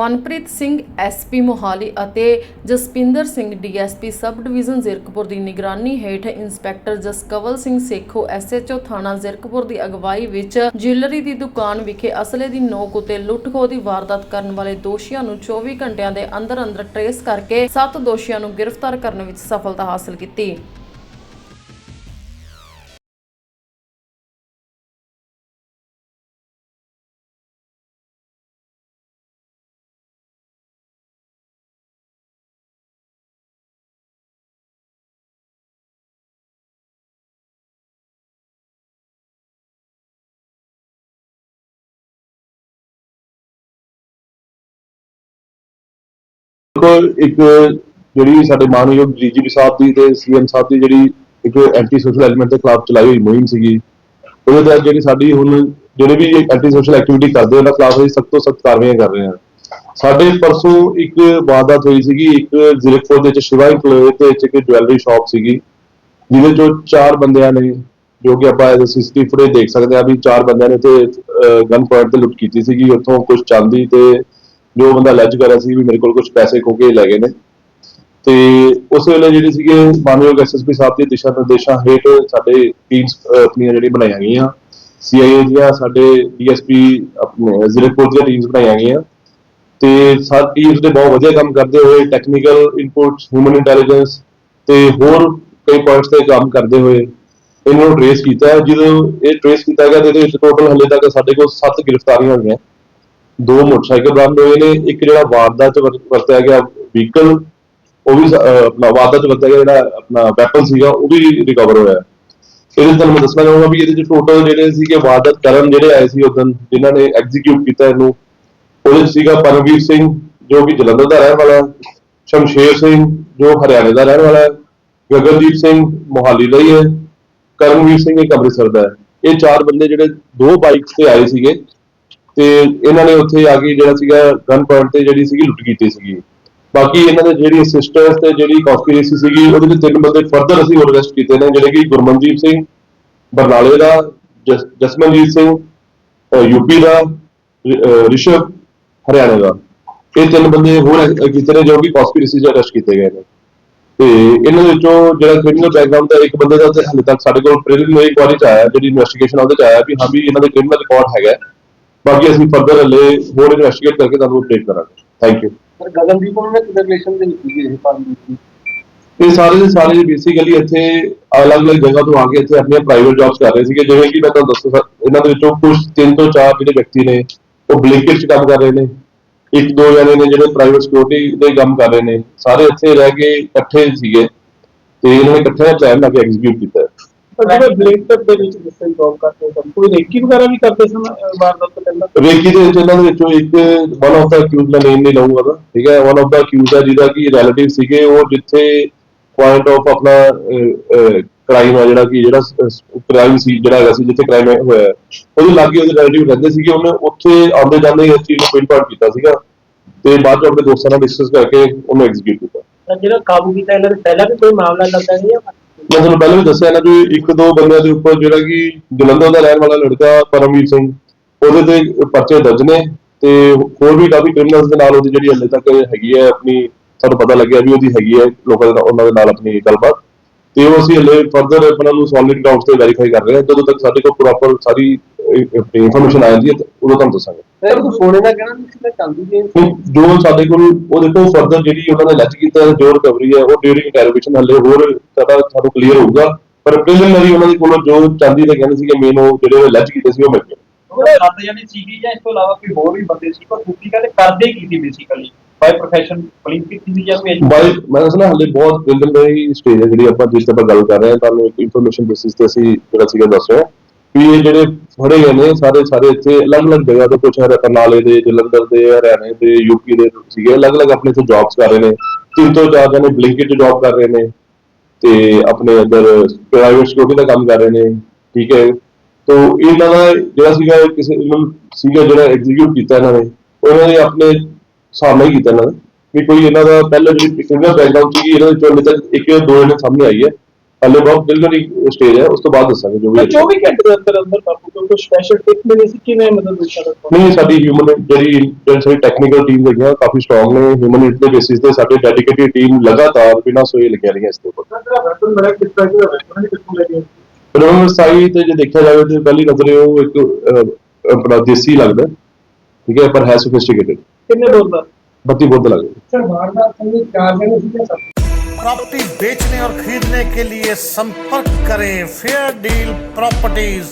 Manpreet Singh SP Mohali ਅਤੇ Jaspinder Singh DSP sub division Zirakpur ਦੀ ਨਿਗਰਾਨੀ ਹੇਠ ਇੰਸਪੈਕਟਰ ਜਸਕਵਲ ਸਿੰਘ ਸੇਖੋ ਐਸਐਚਓ ਥਾਣਾ ਜ਼ਿਰਕਪੁਰ ਦੀ ਅਗਵਾਈ ਵਿੱਚ ਜਿਊਲਰੀ ਦੀ ਦੁਕਾਨ ਵਿਖੇ ਅਸਲੇ ਦੀ ਨੋਕ ਉਤੇ ਲੁੱਟ-ਖੋਹ ਦੀ ਵਾਰਦਾਤ ਕਰਨ ਵਾਲੇ ਦੋਸ਼ੀਆਂ ਨੂੰ 24 ਘੰਟਿਆਂ ਦੇ ਅੰਦਰ ਅੰਦਰ ਟਰੇਸ ਕਰਕੇ 7 ਦੋਸ਼ੀਆਂ ਨੂੰ ਗ੍ਰਿਫਤਾਰ ਕਰਨ ਵਿੱਚ ਸਫਲਤਾ ਹਾਸਲ ਕੀਤੀ। ਦੇਖੋ ਇੱਕ ਜਿਹੜੀ ਸਾਡੇ ਮਾਨਯੋਗ ਡੀਜੀਪੀ ਸਾਹਿਬ ਦੀ ਤੇ ਸੀਐਮ ਸਾਹਿਬ ਦੀ ਜਿਹੜੀ ਇੱਕ ਐਂਟੀ ਸੋਸ਼ਲ ਐਲੀਮੈਂਟ ਦੇ ਖਿਲਾਫ ਚਲਾਈ ਹੋਈ ਮੁਹਿੰਮ ਸੀਗੀ, ਉਹਦੇ ਤਹਿਤ ਜਿਹੜੀ ਸਾਡੀ ਹੁਣ ਜਿਹੜੇ ਵੀ ਐਂਟੀ ਸੋਸ਼ਲ ਐਕਟੀਵਿਟੀ ਕਰਦੇ ਉਹਨਾਂ ਖਿਲਾਫ ਅਸੀਂ ਸਖਤ ਤੋਂ ਸਖਤ ਕਾਰਵਾਈਆਂ ਕਰ ਰਹੇ ਹਾਂ। ਸਾਡੇ ਪਰਸੋਂ ਇੱਕ ਵਾਰਦਾਤ ਹੋਈ ਸੀਗੀ, ਇੱਕ ਜ਼ਿਲ੍ਹੇਪੁਰ ਦੇ ਵਿੱਚ ਸ਼ਿਵਾ ਇਨਕਲੇਵ ਦੇ ਵਿੱਚ ਇੱਕ ਜੁਐਲਰੀ ਸ਼ਾਪ ਸੀਗੀ, ਜਿਹਦੇ ਚੋਂ ਚਾਰ ਬੰਦਿਆਂ ਨੇ, ਜੋ ਕਿ ਆਪਾਂ ਐਜ਼ ਸੀਸੀਟੀਵੀ ਫੁਟੇਜ ਦੇਖ ਸਕਦੇ ਆ ਵੀ ਚਾਰ ਬੰਦਿਆਂ ਨੇ ਤੇ ਗਨ ਪੁਆਇੰਟ ਤੇ ਲੁੱਟ ਕੀਤੀ ਸੀਗੀ, ਉੱਥੋਂ ਕੁਝ ਚਾਂਦੀ ਤੇ ਜੋ ਬੰਦਾ ਲੱਜ ਕਰ ਰਿਹਾ ਸੀ ਵੀ ਮੇਰੇ ਕੋਲ ਕੁਝ ਪੈਸੇ ਖੋ ਕੇ ਲੈ ਗਏ ਨੇ। ਤੇ ਉਸ ਵੇਲੇ ਜਿਹੜੇ ਸੀਗੇ, ਮਾਨਯੋਗ ਐਸਐਸਪੀ ਸਾਹਿਬ ਦੇ ਦਿਸ਼ਾ ਨਿਰਦੇਸ਼ਾਂ ਹੇਠ ਸਾਡੇ ਟੀਮਸ ਆਪਣੀਆਂ ਜਿਹੜੀ ਬਣਾਈਆਂ ਗਈਆਂ। ਸੀਆਈਏ ਦੀਆਂ, ਸਾਡੇ ਡੀਐਸਪੀ ਆਪਣੇ ਜ਼ਿਲ੍ਹੇਪੁਰ ਦੀਆਂ ਟੀਮਸ ਬਣਾਈਆਂ ਗਈਆਂ। ਤੇ ਸਾਰੀ ਟੀਮਸ ਦੇ ਬਹੁਤ ਵਧੀਆ ਕੰਮ ਕਰਦੇ ਹੋਏ ਟੈਕਨੀਕਲ ਇਨਪੁਟਸ ਹਿਊਮਨ ਇੰਟੈਲੀਜੈਂਸ ਤੇ ਹੋਰ ਕਈ ਪੁਆਇੰਟਸ ਤੇ ਕੰਮ ਕਰਦੇ ਹੋਏ ਇਹਨੂੰ ਨੂੰ ਟ੍ਰੇਸ ਕੀਤਾ। ਜਦੋਂ ਇਹ ਟ੍ਰੇਸ ਕੀਤਾ ਗਿਆ ਤੇ ਇਹਦੇ ਵਿੱਚ ਟੋਟਲ ਹਲੇ ਤੱਕ ਸਾਡੇ ਕੋਲ 7 ਗ੍ਰਿਫਤਾਰੀਆਂ ਹੋਈਆਂ। ਦੋ ਮੋਟਰਸਾਈਕਲ ਬਰਾਮਦ ਹੋਏ ਨੇ, ਇੱਕ ਜਿਹੜਾ ਵਾਰਦਾਤ ਚ ਵਰਤਿਆ ਗਿਆ ਵਹੀਕਲ ਉਹ ਵੀ ਆਪਣਾ ਵਾਰਦਾਤ ਚ ਵਰਤਿਆ ਗਿਆ ਜਿਹੜਾ ਆਪਣਾ ਵੈਪਨ ਸੀਗਾ, ਉਹ ਵੀ ਰਿਕਵਰ ਹੋਇਆ। ਇਹਦੇ ਤੁਹਾਨੂੰ ਮੈਂ ਦੱਸਣਾ ਚਾਹੂੰਗਾ ਵੀ ਇਹਦੇ ਚ ਟੋਟਲ ਜਿਹੜੇ ਸੀਗੇ ਵਾਰਦਾਤ ਕਰਨ ਜਿਹੜੇ ਆਏ ਸੀ ਉਦੋਂ ਜਿਨ੍ਹਾਂ ਨੇ ਐਗਜ਼ੀਕਿਊਟ ਕੀਤਾ ਇਹਨੂੰ, ਉਹਦੇ ਸੀਗਾ ਪਰਮਵੀਰ ਸਿੰਘ, ਜੋ ਕਿ ਜਲੰਧਰ ਦਾ ਰਹਿਣ ਵਾਲਾ ਹੈ ਸ਼ਮਸ਼ੇਰ ਸਿੰਘ, ਜੋ ਹਰਿਆਣੇ ਦਾ ਰਹਿਣ ਵਾਲਾ ਹੈ, ਗਗਨਦੀਪ ਸਿੰਘ ਮੋਹਾਲੀ ਦਾ ਹੀ ਹੈ, ਕਰਮਵੀਰ ਸਿੰਘ ਇੱਕ ਅੰਮ੍ਰਿਤਸਰ ਦਾ ਹੈ। ਇਹ ਚਾਰ ਬੰਦੇ ਜਿਹੜੇ ਦੋ ਬਾਈਕਸ ਤੇ ਆਏ ਸੀਗੇ ਤੇ ਇਹਨਾਂ ਨੇ ਉੱਥੇ ਆ ਕੇ ਜਿਹੜਾ ਸੀਗਾ ਗਨ ਪੁਆਇੰਟ ਤੇ ਜਿਹੜੀ ਸੀਗੀ ਲੁੱਟ ਕੀਤੀ ਸੀਗੀ। ਬਾਕੀ ਇਹਨਾਂ ਦੇ ਜਿਹੜੀ ਅਸਿਸਟੈਂਸ ਤੇ ਜਿਹੜੀ ਕਨਸਪੀਰੇਸੀ ਸੀਗੀ, ਉਹਦੇ ਵਿੱਚ ਤਿੰਨ ਬੰਦੇ ਫਰਦਰ ਅਸੀਂ ਹੋਰ ਅਰੈਸਟ ਕੀਤੇ ਨੇ, ਜਿਹੜੇ ਕਿ ਗੁਰਮਨਦੀਪ ਸਿੰਘ, ਬਰਨਾਲੇ ਦਾ, ਜਸ- ਜਸਮਨਜੀਤ ਸਿੰਘ ਯੂਪੀ ਦਾ ਰਿਸ਼ਵ, ਹਰਿਆਣੇ ਦਾ। ਇਹ ਤਿੰਨ ਬੰਦੇ ਹੋਰ ਕੀਤੇ ਨੇ ਜੋ ਕਿ ਕਨਸਪੀਰੇਸੀ 'ਚ ਅਰੈਸਟ ਕੀਤੇ ਗਏ ਨੇ। ਤੇ ਇਹਨਾਂ ਦੇ ਵਿੱਚੋਂ ਜਿਹੜਾ ਕ੍ਰਿਮੀਨਲ ਬੈਕਗ੍ਰਾਉਂਡ ਦਾ ਇੱਕ ਬੰਦੇ ਦਾ ਤੇ ਹਾਲੇ ਤੱਕ ਸਾਡੇ ਕੋਲ ਪ੍ਰੀਲਿਮਿਨਰੀ ਇਨਕੁਆਇਰੀ ਚ ਆਇਆ, ਜਿਹੜੀ ਇਨਵੈਸਟੀਗੇਸ਼ਨ ਉਹਦੇ ਚ ਆਇਆ ਵੀ ਹਾਂ ਵੀ ਇਹਨਾਂ ਦੇ ਕ੍ਰਿਮੀਨਲ ਰਿਕਾਰਡ ਹੈਗਾ। ਬਾਕੀ ਅਸੀਂ ਫਰਦਰ ਹਲੇ ਹੋਰ ਇਨਵੈਸਟੀਗੇਟ ਕਰਕੇ ਤੁਹਾਨੂੰ ਅਪਡੇਟ ਕਰਾਂਗੇ। ਥੈਂਕ ਯੂ ਪਰ ਗਗਨਦੀਪ ਉਹਨਾਂ ਨਾਲ ਕਿਹਦੇ ਰਿਲੇਸ਼ਨ ਦੇ ਵਿੱਚ ਸੀਗੇ ਇਹ ਪੰਜ ਇਹ ਸਾਰੇ ਦੇ ਸਾਰੇ ਬੇਸਿਕਲੀ ਇੱਥੇ ਅਲੱਗ-ਅਲੱਗ ਜਗ੍ਹਾ ਤੋਂ ਆ ਕੇ ਇੱਥੇ ਆਪਣੀਆਂ ਪ੍ਰਾਈਵੇਟ ਜੌਬਸ ਕਰ ਰਹੇ ਸੀਗੇ। ਜਿਵੇਂ ਕਿ ਮੈਂ ਤੁਹਾਨੂੰ ਦੱਸ ਸਕਦਾ ਇਹਨਾਂ ਦੇ ਵਿੱਚੋਂ ਕੁਝ ਤਿੰਨ ਤੋਂ ਚਾਰ ਜਿਹੜੇ ਵਿਅਕਤੀ ਨੇ ਉਹ ਬਲਿੰਕਟ 'ਚ ਕੰਮ ਕਰ ਰਹੇ ਨੇ। ਇੱਕ ਦੋ ਜਣੇ ਨੇ ਜਿਹੜੇ ਪ੍ਰਾਈਵੇਟ ਸਿਕਿਉਰਿਟੀ ਦੇ ਕੰਮ ਕਰ ਰਹੇ ਨੇ। ਸਾਰੇ ਇੱਥੇ ਰਹਿ ਕੇ ਇਕੱਠੇ ਸੀਗੇ ਤੇ ਇਹਨਾਂ ਨੇ ਇਕੱਠੇ ਪਲਾਨ ਲਾ ਕੇ ਐਗਜ਼ੀਕਿਊਟ ਕੀਤਾ। ਹੈ। ਪਰ ਜਿਹੜੇ ਬਲੇਕਟਰ ਦੇ ਵਿੱਚ ਜਿਸ ਤਰ੍ਹਾਂ ਜੌਬ ਕਰਦੇ ਸਨ ਕੋਈ ਰੇਕੀ ਵਗੈਰਾ ਵੀ ਕਰਦੇ ਸਨ ਅਹ ਵਾਰਦਾਤ ਤੋਂ ਪਹਿਲਾਂ ਰੇਕੀ ਦੇ ਵਿੱਚ ਇਹਨਾਂ ਦੇ ਵਿੱਚੋਂ ਇੱਕ ਵਨ ਆਫ ਦਾ ਅਕਿਊਜ਼ ਮੈਂ ਨੇਮ ਨਹੀਂ ਲਵਾਂਗਾ ਉਹਦਾ ਠੀਕ ਹੈ? ਵਨ ਆਫ ਦਾ ਅਕਿਊਜ਼ ਹੈ ਜਿਹਦਾ ਕਿ ਰਿਲੇਟਿਵ ਸੀਗੇ ਉਹ ਜਿੱਥੇ ਪੁਆਇੰਟ ਆਫ ਆਪਣਾ ਕ੍ਰਾਈਮ ਆ ਜਿਹੜਾ ਕਿ ਜਿਹੜਾ ਕ੍ਰਾਈਮ ਸੀ ਜਿਹੜਾ ਹੈਗਾ ਸੀ ਜਿੱਥੇ ਕ੍ਰਾਈਮ ਹੋਇਆ। ਉਹਦੇ ਲਾਗੇ ਉਹਦੇ ਰਿਲੇਟਿਵ ਰਹਿੰਦੇ ਸੀਗੇ ਉਹਨੇ ਉੱਥੇ ਆਉਂਦੇ ਜਾਂਦੇ ਇਸ ਚੀਜ਼ ਨੂੰ ਪੁਆਇੰਟ ਕੀਤਾ ਸੀਗਾ ਤੇ ਬਾਅਦ ਚ ਆਪਣੇ ਦੋਸਤਾਂ ਨਾਲ ਡਿਸਕਸ ਕਰਕੇ ਉਹਨੂੰ ਐਗਜ਼ੀਕਿਊਟ ਕੀਤਾ। ਜਿਹੜਾ ਕਾਬੂ ਕੀਤਾ ਇਹਨਾਂ ਦੇ ਪਹਿਲਾਂ ਵੀ ਕੋਈ ਮਾਮਲਾ ਦਰਜ ਹੈ ਜਾਂ ਮੈਂ ਤੁਹਾਨੂੰ ਪਹਿਲਾਂ ਵੀ ਦੱਸਿਆ ਨਾ ਵੀ ਇੱਕ ਦੋ ਬੰਦਿਆਂ ਦੇ ਉੱਪਰ ਜਿਹੜਾ ਕਿ ਜਲੰਧਰ ਦਾ ਰਹਿਣ ਵਾਲਾ ਲੜਕਾ ਪਰਮਵੀਰ ਸਿੰਘ ਉਹਦੇ ਤੇ ਪਰਚੇ ਦਰਜ ਨੇ ਤੇ ਹੋਰ ਵੀ ਕਾਫੀ ਕ੍ਰਿਮੀਨਲਸ ਦੇ ਨਾਲ ਉਹਦੀ ਜਿਹੜੀ ਹਲੇ ਤੱਕ ਹੈਗੀ ਹੈ ਆਪਣੀ ਸਾਨੂੰ ਪਤਾ ਲੱਗਿਆ ਵੀ ਉਹਦੀ ਹੈਗੀ ਹੈ ਲੋਕਾਂ ਦੇ ਉਹਨਾਂ ਦੇ ਨਾਲ ਆਪਣੀ ਗੱਲਬਾਤ। ਤੇ ਉਹ ਅਸੀਂ ਹਲੇ ਫਰਦਰ ਆਪਣਾ ਨੂੰ ਸੋਲਿਡ ਗਰਾਊਂਡਸ ਤੇ ਵੈਰੀਫਾਈ ਕਰ ਰਹੇ ਹਾਂ। ਜਦੋਂ ਤੱਕ ਸਾਡੇ ਕੋਲ ਪ੍ਰੋਪਰ ਸਾਰੀ ਇਨਫੋਰਮੇਸ਼ਨ ਆ ਜਾਂਦੀ ਹੈ ਤਾਂ ਉਦੋਂ ਤੁਹਾਨੂੰ ਦੱਸਾਂਗੇ। ਸਰ ਕੋਈ ਸੋਨੇ ਦਾ ਕਹਿਣਾ ਨਹੀਂ ਸੀ ਮੈਂ ਚਾਂਦੀ ਦੇ ਜੋ ਸਾਡੇ ਕੋਲ ਉਹ ਦੇਖੋ ਫਰਦਰ ਜਿਹੜੀ ਉਹਨਾਂ ਨੇ ਲੈਚ ਕੀਤਾ ਜੋ ਰਿਕਵਰੀ ਹੈ ਉਹ ਡਿਊਰਿੰਗ ਇੰਟਰੋਗੇਸ਼ਨ ਹਲੇ ਹੋਰ ਸਾਡਾ ਸਾਨੂੰ ਕਲੀਅਰ ਹੋਊਗਾ। ਪਰ ਪ੍ਰੀਲਿਮਿਨਰੀ ਉਹਨਾਂ ਦੇ ਕੋਲੋਂ ਜੋ ਚਾਂਦੀ ਦੇ ਕਹਿੰਦੇ ਸੀਗੇ ਮੇਨ ਉਹ ਜਿਹੜੇ ਲੈਚ ਕੀਤੇ ਸੀ ਉਹ ਮਿਲ ਗਏ। ਸੱਤ ਜਣੇ ਸੀਗੇ ਜਾਂ ਇਸ ਤੋਂ ਇਲਾਵਾ ਕੋਈ ਹੋਰ ਵੀ ਬੰਦੇ ਸੀ ਪਰ ਤੁਸੀਂ ਕਹਿੰਦੇ ਕਰਦੇ ਕੀ ਸੀ ਬੇਸਿਕਲੀ ਬਾਈ ਪ੍ਰੋਫੈਸ਼ਨ ਪੁਲਿਸ ਕੀਤੀ ਸੀ ਜਾਂ ਕੋਈ ਬਾਈ ਮੈਂ ਦੱਸਣਾ ਹਲੇ ਬਹੁਤ ਪ੍ਰੀਲਿਮਿਨਰੀ ਸਟੇਜ ਹੈ ਜਿਹੜੀ ਆਪਾਂ ਜਿਸ ਤੇ ਆਪਾਂ ਗੱਲ ਕਰ ਰਹੇ ਹਾਂ। ਤੁਹਾਨੂੰ ਇੱਕ ਇਨਫੋਰਮੇਸ਼ਨ ਬੇਸਿਸ ਤੇ ਅਸੀਂ ਜਿਹੜਾ ਸੀਗਾ ਦੱਸ ਰਹੇ ਵੀ ਇਹ ਜਿਹੜੇ ਫੜੇ ਗਏ ਨੇ ਸਾਰੇ ਸਾਰੇ ਇੱਥੇ ਅਲੱਗ-ਅਲੱਗ ਜਗ੍ਹਾ ਤੋਂ ਕੁਝ ਹਰਿਆਣਾ ਕਰਨਾਲੇ ਦੇ ਜਲੰਧਰ ਦੇ ਹਰਿਆਣੇ ਦੇ ਯੂਪੀ ਦੇ ਸੀਗੇ। ਅਲੱਗ-ਅਲੱਗ ਆਪਣੇ ਇੱਥੇ ਜੌਬਸ ਕਰ ਰਹੇ ਨੇ। ਤਿੰਨ ਤੋਂ ਚਾਰ ਜਣੇ ਬਲਿੰਕਟ ਜੌਬ ਕਰ ਰਹੇ ਨੇ। ਤੇ ਆਪਣੇ ਅੰਦਰ ਪ੍ਰਾਈਵੇਟ ਸਿਕਿਉਰਿਟੀ ਦਾ ਕੰਮ ਕਰ ਰਹੇ ਨੇ। ਠੀਕ ਹੈ। ਤੋ ਇਹਨਾਂ ਦਾ ਜਿਹੜਾ ਸੀਗਾ ਕਿਸੇ ਨੂੰ ਸੀਗਾ ਜਿਹੜਾ ਐਗਜ਼ੀਕਿਊਟ ਕੀਤਾ ਇਹਨਾਂ ਨੇ ਉਹ ਇਹਨਾਂ ਨੇ ਆਪਣੇ ਸਾਹਮਣੇ ਹੀ ਕੀਤਾ ਇਹਨਾਂ ਨੇ ਵੀ ਕੋਈ ਇਹਨਾਂ ਦਾ ਪਹਿਲਾਂ ਜਿਹੜੀ ਕ੍ਰਿਮੀਨਲ ਬੈਕਗ੍ਰਾਉਂਡ ਸੀਗੀ ਇਹਨਾਂ ਦੇ ਚੋਂ ਹਲੇ ਤੱਕ ਇੱਕ ਜਾਂ ਦੋ ਜਣੇ ਸਾਹਮਣੇ ਆਈ ਹੈ ਹਾਲੇ ਬਹੁਤ ਬਿਲਕੁਲ ਸਟੇਜ ਹੈ ਉਸ ਤੋਂ ਬਾਅਦ ਦੱਸਾਂਗੇ ਜੋ ਵੀ ਮੈਂ ਹੈ। 24 ਘੰਟੇ ਦੇ ਅੰਦਰ ਅੰਦਰ ਕਾਬੂ ਕਿਉਂਕਿ ਸਪੈਸ਼ਲ ਟਿਪ ਮਿਲੀ ਸੀ ਕਿਵੇਂ ਮਦਦ ਦਿੱਤਾ ਦਾ ਨਹੀਂ ਸਾਡੀ ਹਿਊਮਨ ਜਿਹੜੀ ਜਿਹੜੀ ਸਾਡੀ ਟੈਕਨੀਕਲ ਟੀਮ ਹੈਗੀਆਂ ਕਾਫੀ ਸਟਰੋਂਗ ਨੇ ਹਿਊਮਨ ਦੇ ਬੇਸਿਸ ਤੇ ਸਾਡੇ ਡੈਡੀਕੇਟਿਡ ਟੀਮ ਲਗਾਤਾਰ ਬਿਨਾਂ ਸੋਏ ਲੱਗਿਆ ਰਹੀਆਂ ਇਸ ਦੇ ਉੱਪਰ ਜਿਹੜਾ ਵੈਪਨ ਮੇਰਾ ਕਿਸ ਤਰ੍ਹਾਂ ਦਾ ਵੈਪਨ ਹੈ ਕਿੱਥੋਂ ਲੈ ਕੇ ਫਿਲਮ ਸਾਈ ਤੇ ਜੇ ਦੇਖਿਆ ਜਾਵੇ ਤੇ ਪਹਿਲੀ ਨਜ਼ਰੇ ਉਹ ਇੱਕ ਅਹ, ਆਪਣਾ ਦੇਸੀ ਲੱਗਦਾ ਠੀਕ ਹੈ ਪਰ ਹੈ ਸੋਫਿਸਟੀਕੇਟਡ ਕਿੰਨੇ ਡੋਰ ਦਾ 32 ਬੋਲ ਲੱਗਦਾ ਸਰ ਵਾਰਦਾਤ ਸਮੇਂ ਚਾਰ ਜਣੇ ਸੀ ਸਰ प्रॉपर्टी बेचने और खरीदने के लिए संपर्क करें फेयर डील प्रॉपर्टीज